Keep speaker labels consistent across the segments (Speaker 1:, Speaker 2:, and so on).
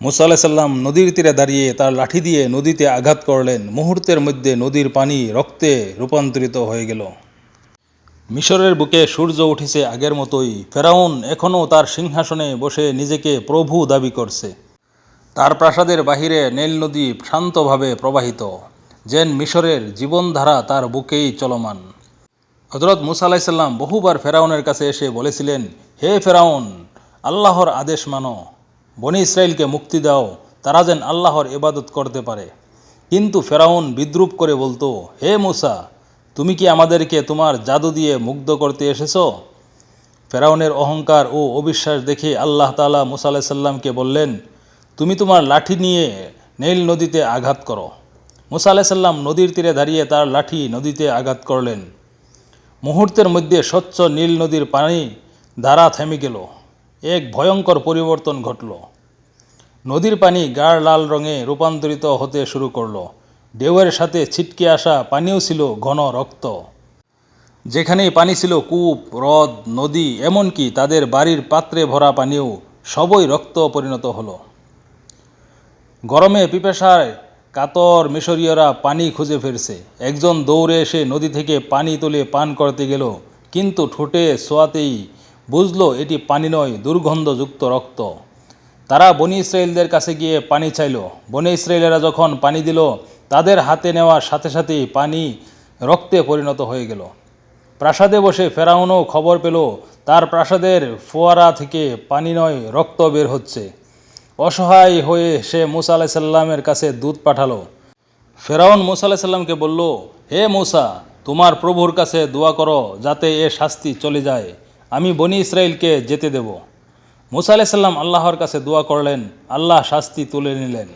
Speaker 1: মুসা আলাহিসাল্লাম নদীর তীরে দাঁড়িয়ে তার লাঠি দিয়ে নদীতে আঘাত করলেন। মুহূর্তের মধ্যে নদীর পানি রক্তে রূপান্তরিত হয়ে গেল। মিশরের বুকে সূর্য উঠেছে আগের মতোই। ফেরাউন এখনও তার সিংহাসনে বসে নিজেকে প্রভু দাবি করছে। তার প্রাসাদের বাহিরে নীল নদী শান্তভাবে প্রবাহিত, যেন মিশরের জীবনধারা তার বুকেই চলমান। হজরত মুসা আলাইসাল্লাম বহুবার ফেরাউনের কাছে এসে বলেছিলেন, হে ফেরাউন, আল্লাহর আদেশ মানো। বনি ইসরায়েলকে মুক্তি দাও, তারা যেন আল্লাহর ইবাদত করতে পারে। কিন্তু ফেরাউন বিদ্রুপ করে বলতো, হে মুসা, তুমি কি আমাদেরকে তোমার জাদু দিয়ে মুগ্ধ করতে এসেছ? ফেরাউনের অহংকার ও অবিশ্বাস দেখে আল্লাহ তালা মুসা আলাইসাল্লামকে বললেন, তুমি তোমার লাঠি নিয়ে নীল নদীতে আঘাত করো। মুসা আলাইসাল্লাম নদীর তীরে দাঁড়িয়ে তার লাঠি নদীতে আঘাত করলেন। মুহূর্তের মধ্যে স্বচ্ছ নীল নদীর পানি ধারা থেমে গেল। এক ভয়ঙ্কর পরিবর্তন ঘটল। নদীর পানি গাঢ় লাল রঙে রূপান্তরিত হতে শুরু করল। ঢেউয়ের সাথে ছিটকে আসা পানিও ছিল ঘন রক্ত। যেখানেই পানি ছিল কূপ, হ্রদ, নদী, এমনকি তাদের বাড়ির পাত্রে ভরা পানিও সবই রক্ত পরিণত হলো। গরমে পিপাসায় কাতর মিশরীয়রা পানি খুঁজে ফিরছে। একজন দৌড়ে এসে নদী থেকে পানি তুলে পান করতে গেল, কিন্তু ঠোঁটে সোয়াতেই বুঝলো এটি পানি নয়, দুর্গন্ধযুক্ত রক্ত। তারা বনি ইসরায়েলদের কাছে গিয়ে পানি চাইল। বনি ইসরায়েলেরা যখন পানি দিল, তাদের হাতে নেওয়ার সাথে সাথেই পানি রক্তে পরিণত হয়ে গেল। প্রাসাদে বসে ফেরাউনও খবর পেল, তার প্রাসাদের ফোয়ারা থেকে পানি নয়, রক্ত বের হচ্ছে। অসহায় হয়ে সে মুসা আলাইসাল্লামের কাছে দুধ পাঠালো। ফেরাউন মুসা আলাইসাল্লামকে বলল, হে মুসা, তোমার প্রভুর কাছে দোয়া করো যাতে এ শাস্তি চলে যায়। আমি বনি ইসরায়েলকে যেতে দেব। মুসা আলাইসাল্লাম আল্লাহর কাছে দোয়া করলেন, আল্লাহ শাস্তি তুলে নিলেন।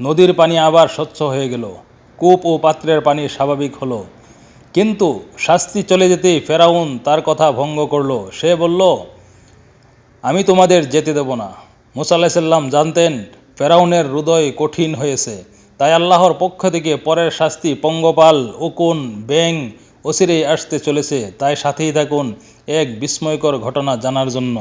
Speaker 1: নদীর পানি আবার স্বচ্ছ হয়ে গেল। কূপ ও পাত্রের পানি স্বাভাবিক হলো। কিন্তু শাস্তি চলে যেতেই ফেরাউন তার কথা ভঙ্গ করল। সে বলল, আমি তোমাদের যেতে দেব না। মুসা আলাহিসাল্লাম জানতেন, ফেরাউনের হৃদয় কঠিন হয়েছে। তাই আল্লাহর পক্ষ থেকে পরের শাস্তি, পঙ্গপাল, উকুন ব্যাং অচিরেই আসতে চলেছে তাই সাথেই থাকুন এক বিস্ময়কর ঘটনা জানার জন্য।